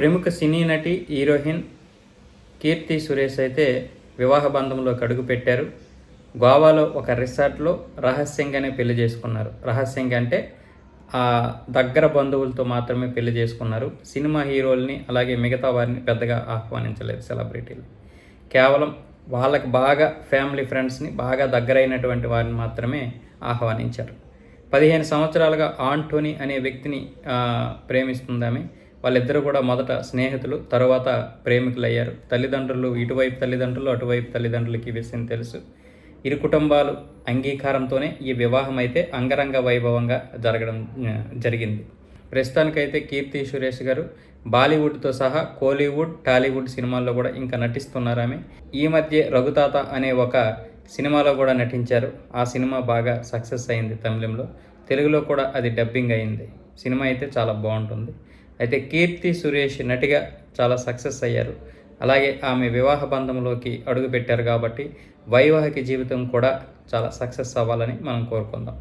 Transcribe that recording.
ప్రముఖ సినీ నటి హీరోయిన్ కీర్తి సురేష్ అయితే వివాహ బంధంలో కడుగు పెట్టారు. గోవాలో ఒక రిసార్ట్లో రహస్యంగానే పెళ్ళి చేసుకున్నారు. రహస్యంగా అంటే ఆ దగ్గర బంధువులతో మాత్రమే పెళ్ళి చేసుకున్నారు. సినిమా హీరోల్ని అలాగే మిగతా వారిని పెద్దగా ఆహ్వానించలేదు సెలబ్రిటీలు. కేవలం వాళ్ళకి బాగా ఫ్యామిలీ ఫ్రెండ్స్ని బాగా దగ్గరైనటువంటి వారిని మాత్రమే ఆహ్వానించారు. పదిహేను సంవత్సరాలుగా ఆంటోనీ అనే వ్యక్తిని ప్రేమిస్తుందామే వాళ్ళిద్దరూ కూడా మొదట స్నేహితులు తర్వాత ప్రేమికులు అయ్యారు తల్లిదండ్రులు ఇటువైపు తల్లిదండ్రులు అటువైపు తల్లిదండ్రులకి ఈ విషయం తెలుసు. ఇరు కుటుంబాలు అంగీకారంతోనే ఈ వివాహం అయితే అంగరంగ వైభవంగా జరగడం జరిగింది. ప్రస్తుతానికైతే కీర్తి సురేష్ గారు బాలీవుడ్తో సహా కోలీవుడ్ టాలీవుడ్ సినిమాల్లో కూడా ఇంకా నటిస్తున్నారు ఆమె. ఈ మధ్య రఘుతాత అనే ఒక సినిమాలో కూడా నటించారు. ఆ సినిమా బాగా సక్సెస్ అయింది తమిళంలో. తెలుగులో కూడా అది డబ్బింగ్ అయింది. సినిమా అయితే చాలా బాగుంటుంది. అయితే కీర్తి సురేష్ నటిగా చాలా సక్సెస్ అయ్యారు. అలాగే ఆమె వివాహ బంధంలోకి అడుగుపెట్టారు కాబట్టి వైవాహిక జీవితం కూడా చాలా సక్సెస్ అవ్వాలని మనం కోరుకుందాం.